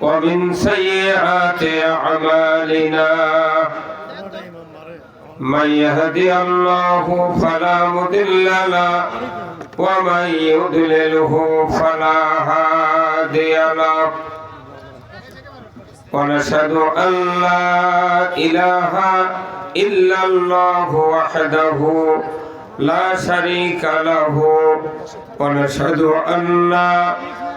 ومن سيئات أعمالنا من يهدي الله فلا مضل له ومن يضلله فلا هادي له ونشهد أن لا إله إلا الله وحده لا شريك له ونشهد أن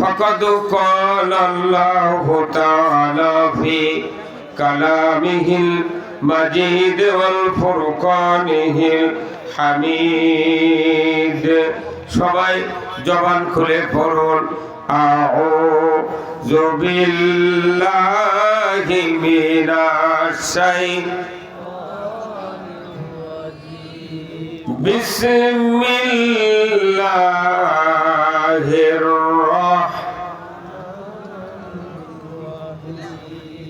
فقد قال الله تعالى في كلامه المجيد والفرقانه الحميد সবাই জবান খুলে পড়ুন আউযু বিল্লাহি মিনাশ শাইতানির بسم الله الرحمن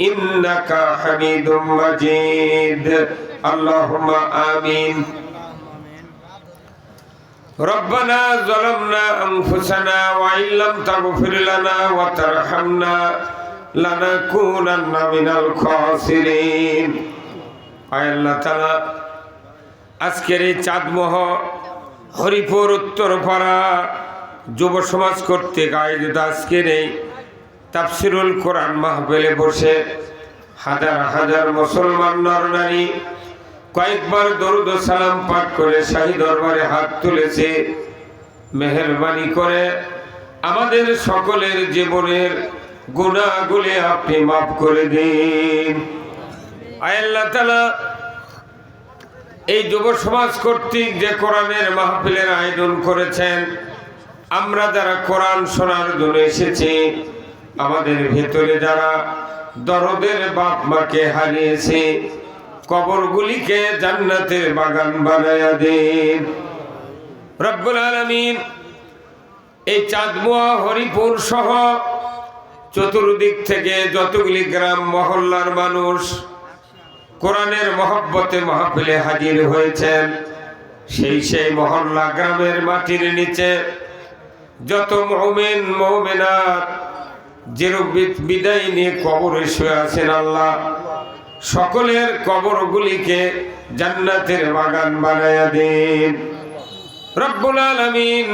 إنك حميد مجيد اللهم آمين ربنا ظلمنا أنفسنا وإن لم تغفر لنا وترحمنا لنكونن من الخاسرين আয় আল্লাহ তালা আজকের এই চাঁদমহ হরিপুর উত্তরপাড়া যুব সমাজ কর্তৃক আয়োজিত আজকের এই তাফসিরুল কোরআন মাহফিলে বসে হাজার হাজার মুসলমান নর নারী কয়েকবার দরুদ সালাম পাঠ করে শাহী দরবারে হাত তুলেছে, মেহরবানি করে। আমাদের সকলের জীবনের গুণাগুলি আপনি মাফ করে দিন। আল্লাহ তালা এই যুব সমাজ কর্তৃক যে কোরআনের মাহফিলের আয়োজন করেছেন, আমরা যারা কোরআন শোনার জন্য এসেছি আমাদের ভেতরে যারা দরদের বাপ মাকে হারিয়েছে, কবরগুলিকে জান্নাতের বাগান বানায়া দিন। রব্বুল আলমিন এই চাঁদমুয়া হরিপুর সহ চতুর্দিক থেকে যতগুলি গ্রাম, মহল্লার মানুষ কোরআনের মহব্বতে মাহফিলে হাজির হয়েছেন, সেই সেই মহল্লা গ্রামের মাটির নিচে যত মৌমেন মৌমেনার যেরূপ বিদায় নিয়ে কবরে শুয়ে আছেন আল্লাহ। সকলের কবরগুলিকে জান্নাতের বাগান বানায়া দিন। রব্বুল আলমিন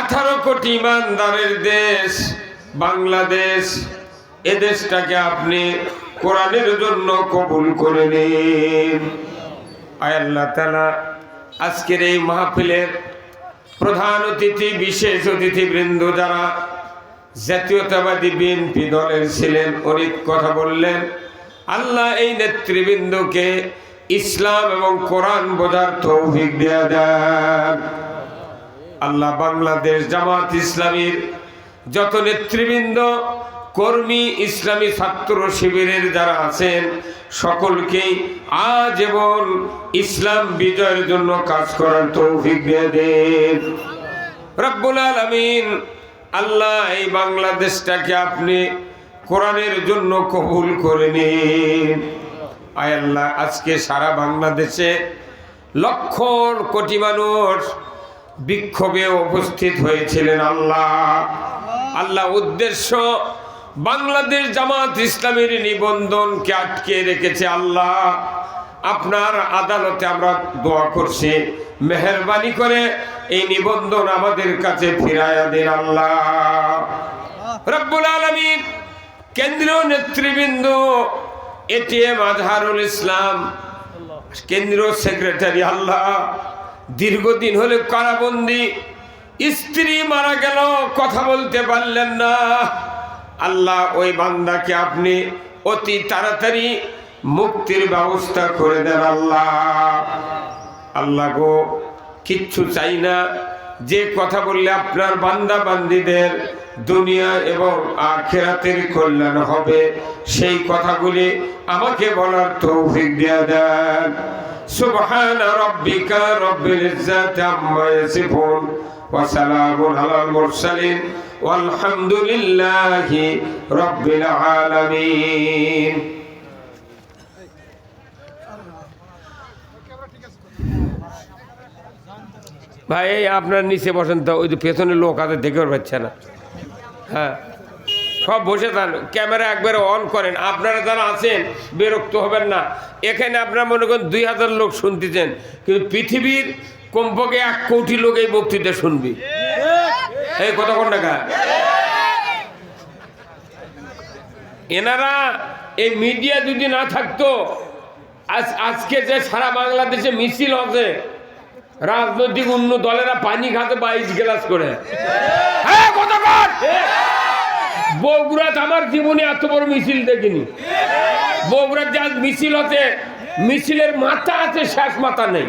আঠারো কোটি ইমানদারের দেশ, বাংলাদেশ, এ দেশটাকে আপনি কোরআনের জন্য কবুল করে নিন। আয় আল্লাহ তালা আজকের এই মাহফিলের প্রধান অতিথি, বিশেষ অতিথি বৃন্দ যারা জাতীয়তাবাদী বিএনপি দলের ছিলেন অনেক কথা বললেন, আল্লাহ এই নেতৃবৃন্দকে ইসলাম এবং কোরআন বোঝার তৌফিক দেয়া দেন। আল্লাহ বাংলাদেশ জামাত ইসলামীর যত নেতৃবৃন্দ, কর্মী, ইসলামী ছাত্র শিবিরের যারা আছেন, সকলকেই আজীবন ইসলাম বিজয়ের জন্য কাজ করার তৌফিক দিয়ে দেন। রব্বুল আলমিন আল্লাহ, এই বাংলাদেশটাকে আপনি কোরআনের জন্য কবুল করে নিন। আয় আল্লাহ, আজকে সারা বাংলাদেশে লক্ষ কোটি মানুষ বিক্ষোভে উপস্থিত হয়েছিলেন আল্লাহ। আল্লাহ, উদ্দেশ্য বাংলাদেশ জামাত ইসলামের নিবন্ধনকে আটকে রেখেছে আল্লাহ। আপনার আদালতে আমরা দোয়া করছি। মেহরবানি করে এই নিবন্ধন আমাদের কাছে ফিরাইয়া দিন আল্লাহ। রব্বুল আলমিন কেন্দ্রীয় নেতৃবৃন্দ এটিএম আজহারুল ইসলাম, কেন্দ্রীয় সেক্রেটারি আল্লাহ, দীর্ঘদিন হলে কারাবন্দি, স্ত্রী মারা গেল, কথা বলতে পারলেন না। আল্লাহ, ওই বান্দাকে আপনি অতি তাড়াতাড়ি মুক্তির ব্যবস্থা করে দেন আল্লাহ। আল্লাহ গো, কিচ্ছু চাই না। যে কথা বললে আপনার বান্দা বান্দিদের দুনিয়া এবং আখেরাতের কল্যাণ হবে, সেই কথাগুলি আমাকে বলার তৌফিক দেয়া দেন। সুবহান রব্বিকা রব্বিল ইজ্জাতি আম্মা ইয়াসিফুন ওয়া সালামুন আলাল মুরসালিন ওয়ালহামদুলিল্লাহি রব্বিল আলামিন। ভাই আপনার নিচে বসেন তো, ওই যে পেছনের লোক আছে, দেখে পাচ্ছে না। হ্যাঁ। সব বসে থান, ক্যামেরা একবারে অন করেন। আপনারা যারা আছেন, বিরক্ত হবেন না। এখানে আপনারা মনে করেন দুই হাজার লোক শুনতেছেন, কিন্তু পৃথিবীর কমপক্ষে এক কোটি লোক এই বক্তৃতা শুনবি। এই কত কোন টাকা? এনারা এই মিডিয়া যদি না থাকতো, আজ আজকে যে সারা বাংলাদেশে মিছিল হবে রাজনৈতিক অন্য দলেরা পানি খাতে বাইশ গ্লাস করে। হ্যাঁ, কতক্ষণ? বগুড়াত আমার জীবনে এত বড় মিছিল দেখিনি। বগুড়ার যে আজ মিছিল হচ্ছে মিছিলের মাথা আছে শেষ মাথা নেই।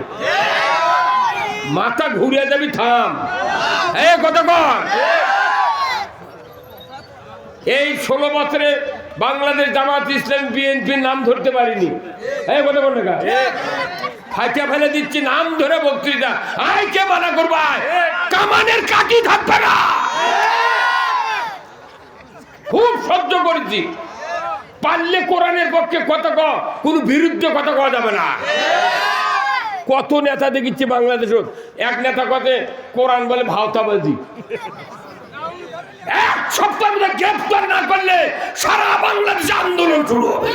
মাথা ঘুরিয়ে যাবি থাম। এ কতক্ষণ এই ষোলো বছরে বাংলাদেশ জামাত ইসলাম বিএনপির নাম ধরতে পারিনি। এই কতক্ষণ ফাটিয়া ফেলে দিচ্ছি, নাম ধরে বক্তৃতা আয় কে মানা করবা কামানের কাটি থাকবে না। খুব সহ্য করেছি। পারলে কোরআনের পক্ষে কত ক কোনো বিরুদ্ধে কথা কওয়া যাবে না। কত নেতা দেখিচ্ছি বাংলাদেশ এক নেতা কথে কোরআন বলে ভাওতাবাজি এক সপ্তাহ গ্রেফতার না করলে সারা বাংলাদেশে আন্দোলন শুরু হবে।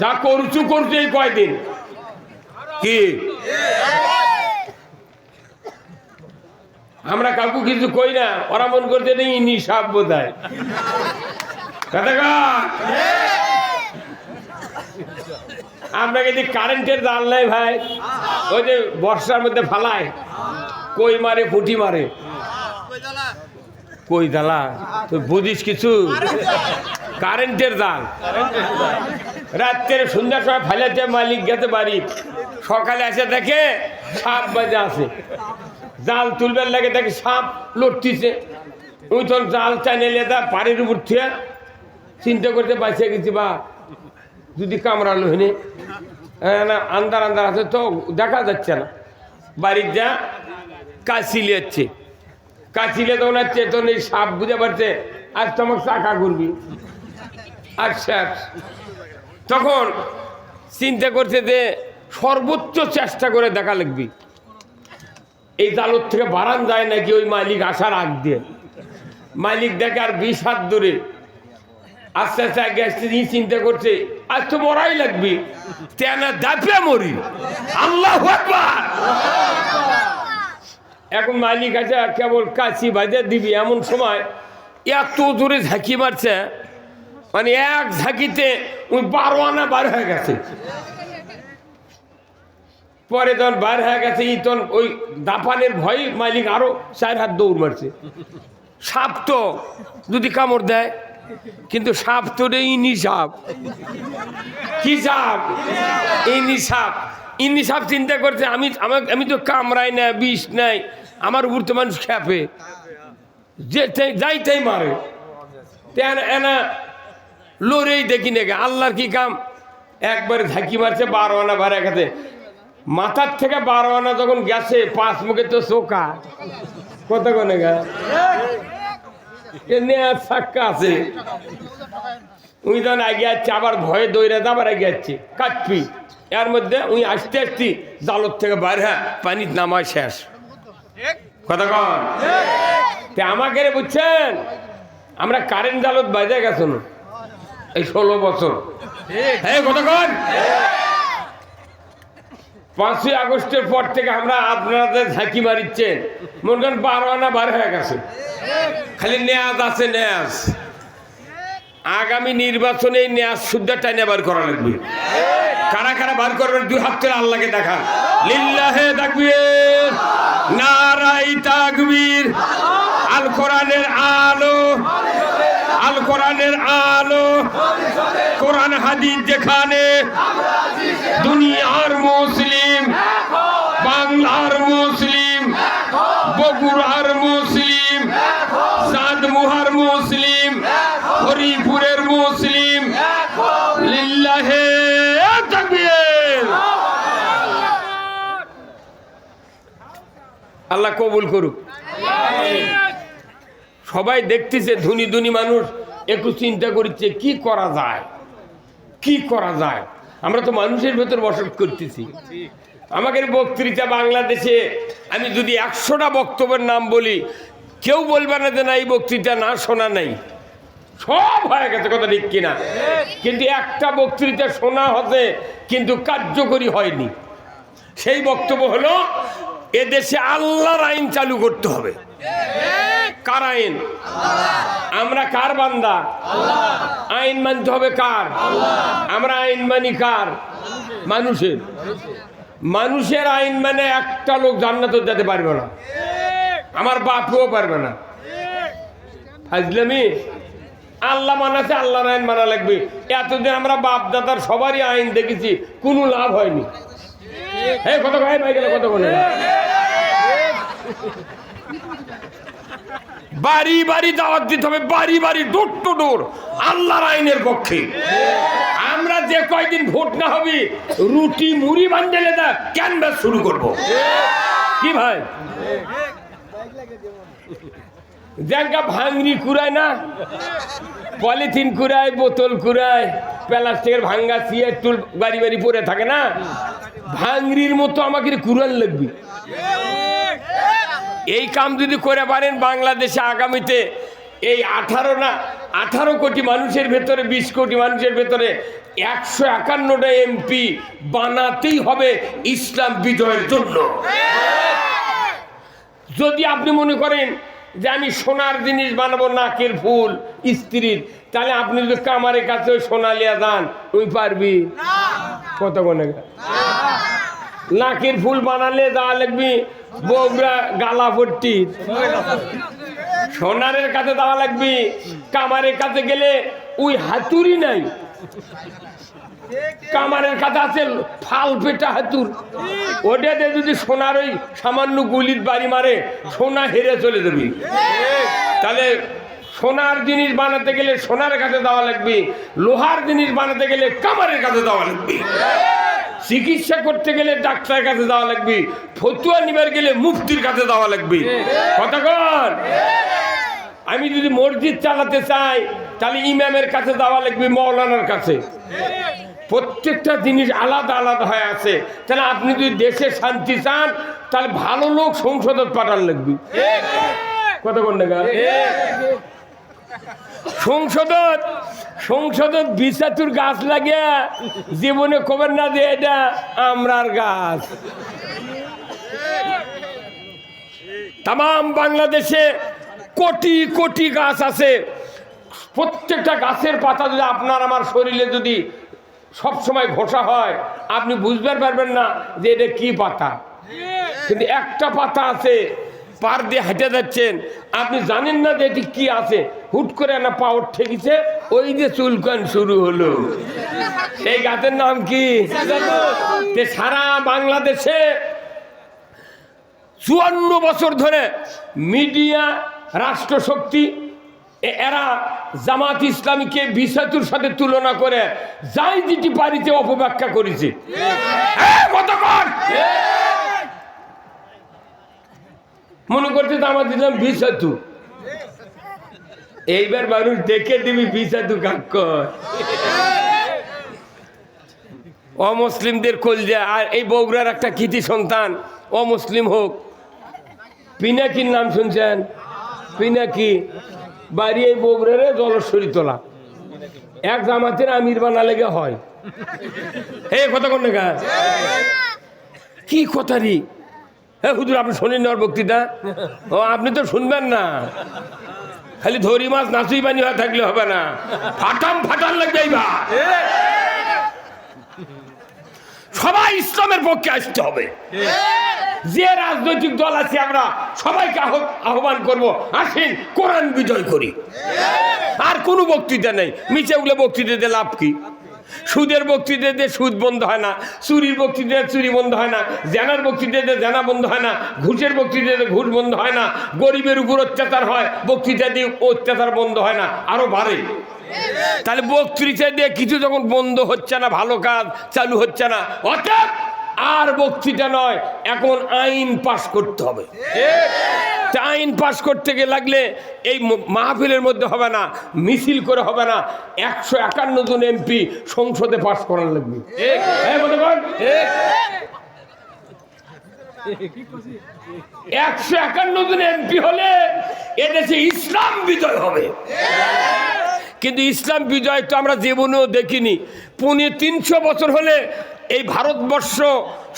যা করছু করছে এই কয়দিন? কি? আমরা কাকু কিছু কই না, ওরা মন করতে নেই ইনি সাপ বোধ হয় আমরা কিন্তু কারেন্টের জাল নাই ভাই? ওই যে বর্ষার মধ্যে ফালায়। কই মারে, পুঁটি মারে? কই দালা তুই বুঝিস কিছু? কারেন্টের জাল। রাত্রে সন্ধ্যার সময় ফাইলাতে মালিক গেছে বাড়ি। সকালে এসে দেখে সাপ বাজে আছে। জাল তুলবার লাগে দেখে সাপ লড়তিছে ওই তখন জাল চাইনে লেদা পাড়ির উপর থেকে চিন্তা করতে বাঁচিয়ে গেছি বা যদি কামড়ালো হেনে হ্যাঁ, না আন্দার আন্দার আছে তো দেখা যাচ্ছে না। বাড়ির যা কাশিলে যাচ্ছে কাশিলে তখন হচ্ছে তখন এই সাপ বুঝে পারছে আর তোমাকে চাকা ঘুরবি আচ্ছা। তখন চিন্তা করছে যে সর্বোচ্চ চেষ্টা করে দেখা লাগবি। এই জালুর থেকে বাড়ান যায় নাকি ওই মালিক আসার আগ দিয়ে। মালিক দেখে আর বিষ হাত দূরে। আস্তে আস্তে আগে আসতে দিয়ে চিন্তা করছে, আজ তো মরাই লাগবি। তেনা দাপে মরি। আল্লাহ এখন মালিক আছে কেবল কাছি বাজে দিবি এমন সময়, এত জোরে ঝাঁকি মারছে মানে এক ঝাঁকিতে ওই বারো আনা বার হয়ে গেছে। পরে তখন বার হয়ে গেছে ই তখন ওই দাপানের ভয় মালিক আরও চার হাত দৌড় মারছে। সাপ তো যদি কামড় দেয়, কিন্তু সাপ তো ইনি সাপ। কি সাপ? ইনি সাপ। ইনি সাপ চিন্তা করছে, আমি, আমাকে, আমি তো কামড়াই না বিষ নাই, আমার উপর তো মানুষ খেপে। যে যাই তাই মারে। এনা লড়েই দেখি নাকি আল্লাহর কি কাম? একবারে ঝাঁকি মারছে বারো আনা ভাড়া খাতে মাথার থেকে বারো আনা যখন গেছে পাঁচ মুখে তো চোকা কত কোনে গা? নেয়ার সাক্কা আছে। উনি তখন আগে যাচ্ছে আবার ভয়ে দৌড়ে আবার আগে যাচ্ছে। কাটপি। এর মধ্যে উনি আসতে আসতে জালত থেকে বাইরে পানি নামায় শেষ। কথা কন? তে আমাকে বুঝছেন? আমরা কারেন্ট জালত বাজে গেছো না। এই ষোলো বছর। পাঁচই আগস্টের পর থেকে আমরা আপনাদের ঝাঁকি মারিচ্ছেন। মনে করেন বারো আনা বার হয়ে গেছে। খালি নেয়াজ আছে, নেয়াজ। আগামী নির্বাচনে এই নেয়াজ শুদ্ধ টাইনে বার করা লাগবে। কারা কারা বার করবেন, দুই হাত করে আল্লাহকে দেখা লিল্লাহে তাকবীর, নারাই তাকবীর, আল কোরআনের আলো আল কোরআনের আলো। কোরআন হাদিস যেখানে দুনিয়ার মুসলিম, বাংলার মুসলিম, বগুড়ার মুসলিম সাদমুহার মুসলিম, হরিপুরের মুসলিম, লিল্লাহে আল্লাহ কবুল করুক। সবাই দেখতেছে ধনী ধনী মানুষ, একটু চিন্তা করছে, কি করা যায়? কি করা যায়? আমরা তো মানুষের ভেতর বসত করতেছি। আমাকে বক্তৃতা বাংলাদেশে, আমি যদি একশোটা বক্তব্যের নাম বলি, কেউ বলবে না যে না, এই বক্তৃতা না শোনা নাই। সব হয়ে গেছে কথা ঠিক কিনা। কিন্তু একটা বক্তৃতা শোনা হতে কিন্তু কার্যকরী হয়নি। সেই বক্তব্য হলো, এদেশে আল্লাহর আইন চালু করতে হবে। কার আইন? আমরা কার বান্দা? আইন মানতে হবে কার? আমরা আইন মানি কার? মানুষের। মানুষের আইন মানে একটা লোক জান্নাত যেতে পারবে না। আমার বাপও পারবে না। ফাজলামি? আল্লাহ মানাছে, আল্লাহর আইন মানা লাগবে। এতদিন আমরা বাপ দাদার সবারই আইন দেখেছি, কোনো লাভ হয়নি। হ্যাঁ কত ভাই ভাই গেলে কত বলে? বাড়ি বাড়ি দাওয়াত দিতে হবে, বাড়ি বাড়ি ডোর টু ডোর, আল্লাহর আইনের পক্ষে। আমরা যে কয়দিন ভোট না হবে, রুটি মুড়ি বান্ডেলে দা ক্যানভাস শুরু করব। কি ভাই? জায়গা ভাঙরি কুড়ায় না? পলিথিন কুড়ায়, বোতল কুড়ায়, প্লাস্টিকের ভাঙ্গা সিয়ার টুল বাড়ি বাড়ি পরে থাকে না? ভাঙরির মতো আমাকে কুড়ান লাগবে। এই কাম যদি করে পারেন বাংলাদেশে আগামীতে এই আঠারো না আঠারো কোটি মানুষের ভেতরে বিশ কোটি মানুষের ভেতরে একশো একান্নটা এমপি বানাতেই হবে ইসলাম বিজয়ের জন্য। যদি আপনি মনে করেন যে আমি সোনার জিনিস বানাবো নাকের ফুল স্ত্রীর তাহলে আপনি যদি কামারের কাছে ওই সোনা লিয়া যান তুই পারবি? কত কোনে নাকের ফুল বানালে যা লাগবি বগুড়া গালা ভর্তি। সোনারের কাছে দেওয়া লাগবি, কামারের কাছে গেলে ওই হাতুরি নাই। কামারের কাছে আছে ফাল পেটা হাতুর ওটাতে যদি সোনার ওই সামান্য গুলির বাড়ি মারে, সোনা হেরে চলে যাবি। তাহলে সোনার জিনিস বানাতে গেলে সোনার কাছে দেওয়া লাগবে, লোহার জিনিস বানাতে গেলে কামারের কাছে দেওয়া লাগবে। চিকিৎসা করতে গেলে ডাক্তারের কাছে যাওয়া লাগবে ফতুয়া নিবার গেলে মুফতির কাছে যাওয়া লাগবে। কথা কর আমি যদি মসজিদ চালাতে চাই তাহলে ইমামের কাছে যাওয়া লাগবে মৌলানার কাছে। প্রত্যেকটা জিনিস আলাদা আলাদা হয়ে আছে। তাহলে আপনি যদি দেশে শান্তি চান তাহলে ভালো লোক সংসদত পাঠান লাগবে। কতক্ষণ টাকা সংসদত সংসদত বিশাতুর গাছ লাগিয়া জীবনে কবেন না যে এটা আমরার গাছ। তাম বাংলাদেশে কোটি কোটি গাছ আছে। প্রত্যেকটা গাছের পাতা যদি আপনার আমার শরীরে যদি সব সময় ঘষা হয়, আপনি বুঝতে পারবেন না যে এটা কি পাতা। কিন্তু একটা পাতা আছে পার দিয়ে হেঁটে যাচ্ছেন। আপনি জানেন না যে এটি কি আছে? হুট করে না পাওয়ার ঠেকিছে ওই যে চুলকান শুরু হলো। সেই গাছের নাম কি? সারা বাংলাদেশে চুয়ান্ন বছর ধরে মিডিয়া, রাষ্ট্রশক্তি এরা জামাত ইসলামীকে বিসাতুর সাথে তুলনা করে যাই যেটি পারিতে অপব্যাখ্যা করেছে? মনে করছে জামাত ইসলাম বিসাতু এইবার মানুষ দেখে দিবি বিসাতু কাক্কর অমুসলিমদের কলজা আর এই বগুড়ার একটা কৃতি সন্তান, অমুসলিম হোক। পিনাকির নাম শুনছেন? পিনাকি। বাড়ি এই বগুড়ারে জলস্বরী তোলা। এক জামাতের আমির বানা লেগে হয়। হে কথা কোন কি কথা রি? হ্যাঁ হুজুর, আপনি শোনেন না বক্তৃতা? ও, আপনি তো শুনবেন না। খালি ধরি মাছ, নাচুই পানি হয়ে থাকলে হবে না। ফাটাম, ফাটান লাগবে সবাই ইসলামের পক্ষে আসতে হবে। যে রাজনৈতিক দল আছে, আমরা সবাইকে আহ্বান করব, আসেন, কোরআন বিজয় করি। আর কোনো বক্তৃতা নেই। মিছেগুলো বক্তৃতা দিয়ে লাভ কি? সুদের বক্তৃতা দিয়ে সুদ বন্ধ হয় না, চুরির বক্তৃতা দিয়ে চুরি বন্ধ হয় না, জেনার বক্তৃতাতে জেনা বন্ধ হয় না, ঘুষের বক্তৃতা দিয়ে ঘুষ বন্ধ হয় না, গরিবের উপর অত্যাচার হয়, বক্তৃতা দিয়ে অত্যাচার বন্ধ হয় না, আরও বাড়ে। তাহলে বক্তৃতা দিয়ে কিছু যখন বন্ধ হচ্ছে না, ভালো কাজ চালু হচ্ছে না অর্থাৎ আর বক্তৃতা নয় এখন আইন পাশ করতে হবে। আইন পাশ করতে গিয়ে লাগলে এই মাহফিলের মধ্যে হবে না মিছিল করে হবে না একশো একান্ন জন এমপি সংসদে পাশ করার লাগবে। হ্যাঁ, একশো একান্ন জন এমপি হলে এদেশে ইসলাম বিজয় হবে। কিন্তু ইসলাম বিজয় তো আমরা জীবনেও দেখিনি। পুনে তিনশো বছর হলে এই ভারতবর্ষ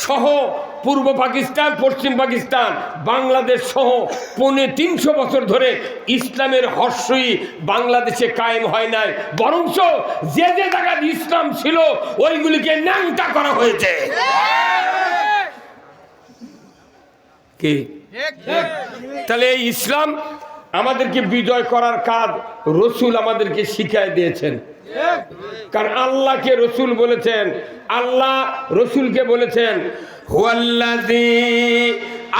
সহ পূর্ব পাকিস্তান, পশ্চিম পাকিস্তান, বাংলাদেশ সহ পৌনে তিনশো বছর ধরে ইসলামের হর্ষই বাংলাদেশে কায়েম হয় নাই। বরঞ্চ যে যে জায়গায় ইসলাম ছিল, ওইগুলিকে ন্যাংটা করা হয়েছে। কি? তাহলে এই ইসলাম আমাদেরকে বিজয় করার কাজ রসুল আমাদেরকে শিখাই দিয়েছেন। কারণ আল্লাহকে রসুল বলেছেন আল্লাহ রসুলকে বলেছেন হুয়াল্লাযী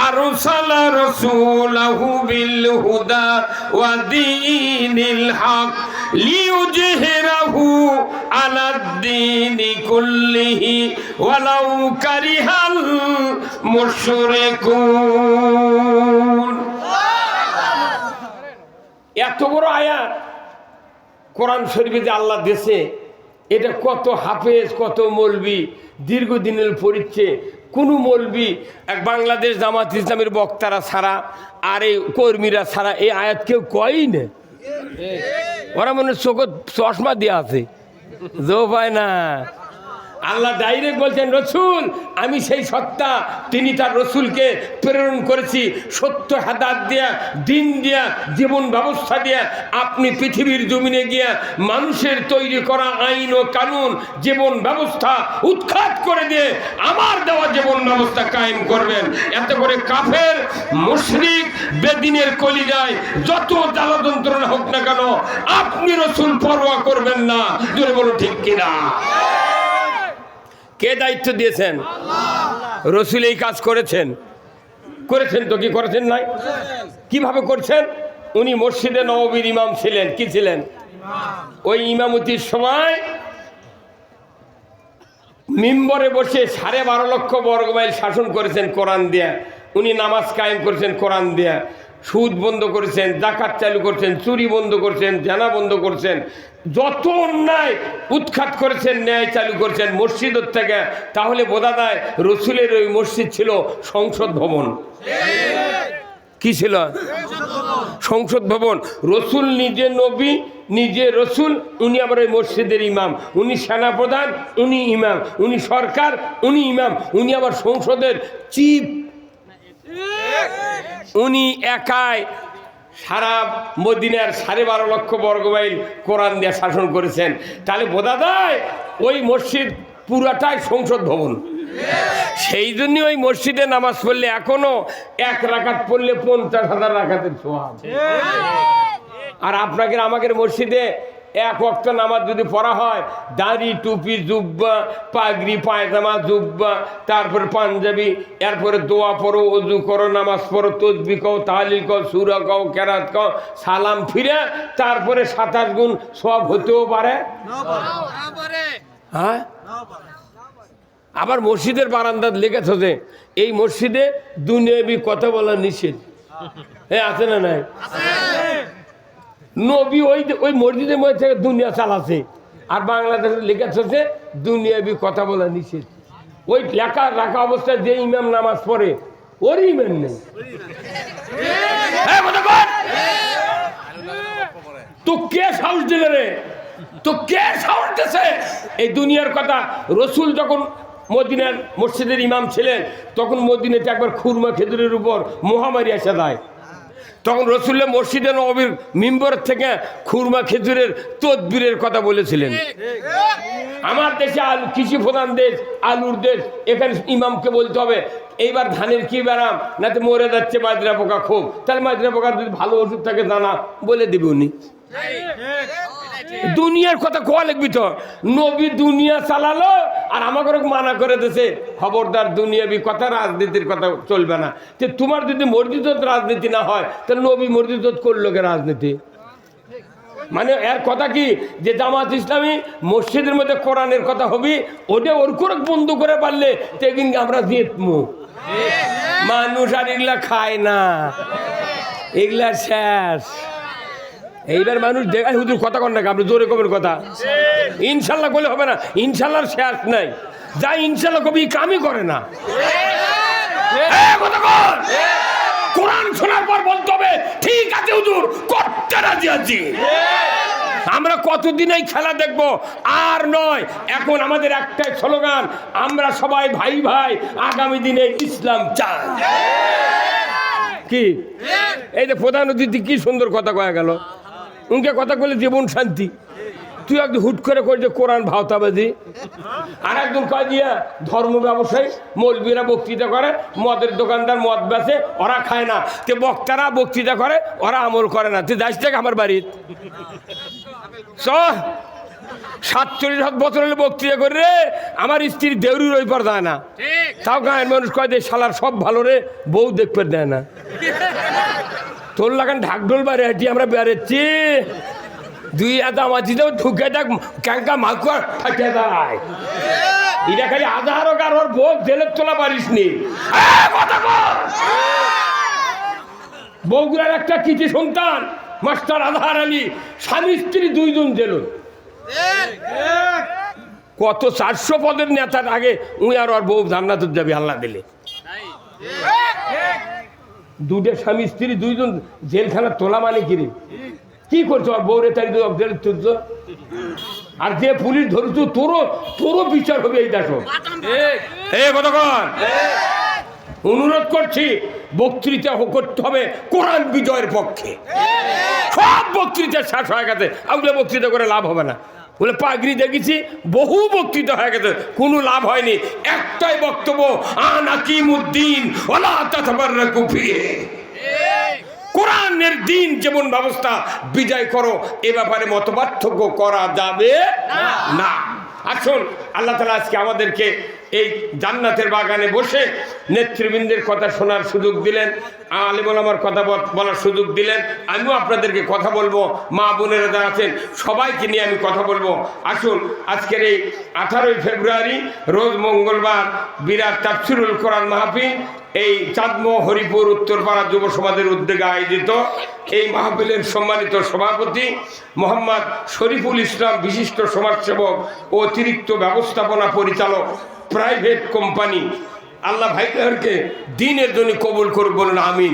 আরসালা রাসূলাহু বিল হুদা ওয়া দীনিল হক লিইউজহিরাহু আলাদ-দীনি কুল্লিহি ওয়ালাউ কারিহাল মুশরিকুন। এত বড় আয়াত। কোরআন শরীফে যে আল্লাহ দেশে এটা কত হাফেজ, কত মলবি, দীর্ঘদিনের পরিচ্ছে কোনো মলবি এক বাংলাদেশ জামাত ইসলামের বক্তারা ছাড়া আর এই কর্মীরা ছাড়া এই আয়াত কেউ কয়ই না? ওরা মনে চোখে চশমা দিয়ে আছে। জো পায় না। আল্লাহ ডাইরেক্ট বলছেন, রসুল, আমি সেই সত্তা, তিনি তার রসুলকে প্রেরণ করেছি। সত্য হাদাত দিয়া, দিন দিয়া, জীবন ব্যবস্থা দিয়া, আপনি পৃথিবীর জমিনে গিয়া মানুষের তৈরি করা আইন ও কানুন, জীবন ব্যবস্থা উৎখাত করে দিয়ে আমার দেওয়া জীবন ব্যবস্থা কায়েম করবেন। এত করে কাফের, মুশরিক, বেদিনের কলিজায় যত জ্বালা যন্ত্রণা হোক না কেন, আপনি রসুল পরোয়া করবেন না। জোরে বলো ঠিক কিনা? কে দায়িত্ব দিয়েছেন? রসুল এই কাজ করেছেন। করেছেন তো কি করেছেন নাই? কীভাবে করছেন? উনি মসজিদে নববীর ইমাম ছিলেন। কি ছিলেন? ওই ইমামতির সময় মিম্বরে বসে সাড়ে বারো লক্ষ বর্গমাইল শাসন করেছেন কোরআন দিয়া। উনি নামাজ কায়েম করেছেন কোরআন দিয়া। সুদ বন্ধ করেছেন, জাকাত চালু করছেন, চুরি বন্ধ করছেন, জানা বন্ধ করছেন, যত অন্যায় উৎখাত করেছেন, ন্যায় চালু করেছেন মসজিদের থেকে, তাহলে বোঝা যায় রসুলের ওই মসজিদ ছিল সংসদ ভবন। কি ছিল? সংসদ ভবন। রসুল নিজে নবী, নিজে রসুল, উনি আবার ওই মসজিদের ইমাম, উনি সেনাপ্রধান, উনি ইমাম, উনি সরকার, উনি ইমাম, উনি আবার সংসদের চিফ উনি একাই সারা মদিনার সাড়ে বারো লক্ষ বর্গমাইল কোরআন দিয়ে শাসন করেছেন। তাহলে বোঝা যায় ওই মসজিদ পুরাটাই সংসদ ভবন। সেই জন্য ওই মসজিদে নামাজ পড়লে এখনও এক রাকাত পড়লে পঞ্চাশ হাজার রাকাতের সোয়াব। আর আপনাকে আমাদের মসজিদে এক অক্ত নামাজ যদি পড়া হয়, দাড়ি, টুপি, জুব্বা, পাগড়ি, পায়জামা, জুব্বা, তারপরে পাঞ্জাবি, এরপরে দোয়া পড়ো অজু করো, নামাজ পড়ো, তসবি কও তাহলিল কও সুরা কও কেরাত কও সালাম ফিরে, তারপরে সাতাশ গুণ সব হতেও পারে। হ্যাঁ? আবার মসজিদের বারান্দাত লেগেছে যে, এই মসজিদে দুনিয়াবি কথা বলা নিষেধ। হ্যাঁ আছে না নাই? নবী ওই ওই মসজিদের মধ্যে থেকে দুনিয়া চালাছে। আর বাংলাদেশে লেখা আছে দুনিয়াবি কথা বলা নিষেধ। ওই লেখা রাখা অবস্থায় যে ইমাম নামাজ পড়ে ওর ইমাম নেই। হ্যাঁ, তো কে সাহস দিলে রে? তো কে সাহস দিছে? এই দুনিয়ার কথা রসুল যখন মদিনার মসজিদের ইমাম ছিলেন তখন মদিনাতে একবার খুরমা খেজুরের উপর মহামারী এসে যায় তখন রসুল্লাহ মসজিদে নবীর মিম্বর থেকে খুরমা খেজুরের তদবিরের কথা বলেছিলেন। আমার দেশে আলু কৃষি প্রধান দেশ আলুর দেশ এখানে ইমামকে বলতে হবে এইবার ধানের কি ব্যারাম? না তো মরে যাচ্ছে মাজরা পোকা খুব। তাহলে মাজরা পোকার যদি ভালো ওষুধ থাকে জানা বলে দেবে উনি। দুনিয়ার কথা কোয়া লিখবি তো? নবী দুনিয়া চালালো আর আমাকে মানা করে দিছে, খবরদার দুনিয়াবি কথা, রাজনীতির কথা চলবে না। যে তোমার যদি মসজিদ রাজনীতি না হয় তাহলে নবী মসজিদ করল কে রাজনীতি? মানে এর কথা কি? যে জামাত ইসলামী মসজিদের মধ্যে কোরআনের কথা হবি, ওটা ওর করে বন্ধ করে পারলে সেদিন আমরা জিতমু। মানুষ আর এগুলা খায় না। এগুলা শেষ। এইবার মানুষ দেখায় হুজুর কথা কন না আপনি জোরে কবের কথা। ইনশাল্লাহ করলে হবে না। ইনশাল্লাহর শেষ নাই। যা ইনশাল্লাহ কবি কামই করে না। কোরআন শোনার পর বলতে হবে, ঠিক আছে হুজুর, করতে রাজি আছি। আমরা কতদিন এই খেলা দেখব, আর নয়, এখন আমাদের একটাই স্লোগান, আমরা সবাই ভাই ভাই আগামী দিনে ইসলাম চাই। কি? এই যে প্রধান অতিথি কি সুন্দর কথা কয়া গেল। উনকে কথা বলে জীবন শান্তি। তুই একদম হুট করে কই যে কোরআন ভাওতাবাজি। আর একদম কয় দিয়া ধর্ম ব্যবসায়ী মৌলবীরা বক্তৃতা করে মদের দোকানদার মদ বেচে ওরা খায় না। তে বক্তারা বক্তৃতা করে ওরা আমল করে না। তুই যাস থেকে আমার বাড়ির চ সাতচল্লিশ হাত বছর হলে বক্তৃতা করে রে। আমার স্ত্রী দেউরির ওই পর দেয় না তাও গায়ের মানুষ কয় দে শালার সব ভালো রে বউ দেখতে দেয় না। তোর লাগান ঢাকঢোল বাড়ি হাঁটি আমরা বেড়াচ্ছি। দুই হাত আমার দিতেও ঢুকে দেখ ক্যাঙ্কা মাকুয়ার ফাটে দেয় এটা খালি আধার আর ওর বউ জেলের তোলা পারিস নি। বগুড়ার একটা কৃতি সন্তান, মাস্টার আধার আলী, স্বামী স্ত্রী দুইজন জেল কত চারশো পদের নেতার আগে উই আর ওর বউ জান্নাতুর যাবি আল্লাহ দিলে। দুটো স্বামী স্ত্রী দুইজন জেলখানা তোলা মানে কিরে কি করছ? বউরে তারি জেল তুলছো? আর যে পুলিশ ধরছো তোরও তোরও বিচার হবে এই দেখো কতক্ষণ অনুরোধ করছি বক্তৃতা করতে হবে কোরআন বিজয়ের পক্ষে। সব বক্তৃতা শেষ হয়ে গেছে। ওগুলো বক্তৃতা করে লাভ হবে না। বলে পাগড়ি দেখেছি বহু বক্তৃতা হয়ে গেছে কোনো লাভ হয়নি। একটাই বক্তব্য আনাকিম উদ্দিন ওলা কুফিয়ে কোরআনের দিন যেমন ব্যবস্থা বিজয় করো এ ব্যাপারে মতপার্থক্য করা যাবে না। আসুন আল্লাহ তালা আজকে আমাদেরকে এই জান্নাতের বাগানে বসে নেতৃবৃন্দের কথা শোনার সুযোগ দিলেন আলিমুল আমার কথা বলার সুযোগ দিলেন। আমিও আপনাদেরকে কথা বলব, মা বোনেরা যারা আছেন, সবাইকে নিয়ে আমি কথা বলব। আসুন, আজকের এই আঠারোই ফেব্রুয়ারি, রোজ মঙ্গলবার, বিরাট তাফসিরুল কোরআন মাহফিল, এই চাঁদমো, হরিপুর, উত্তরপাড়া যুব সমাজের উদ্যোগে আয়োজিত। এই মাহফিলের সম্মানিত সভাপতি মোহাম্মদ শরীফুল ইসলাম, বিশিষ্ট সমাজসেবক অতিরিক্ত ব্যবস্থাপনা পরিচালক প্রাইভেট কোম্পানি আল্লাহ ভাইকে দিনের জন্য কবুল করুক বলুন আমিন।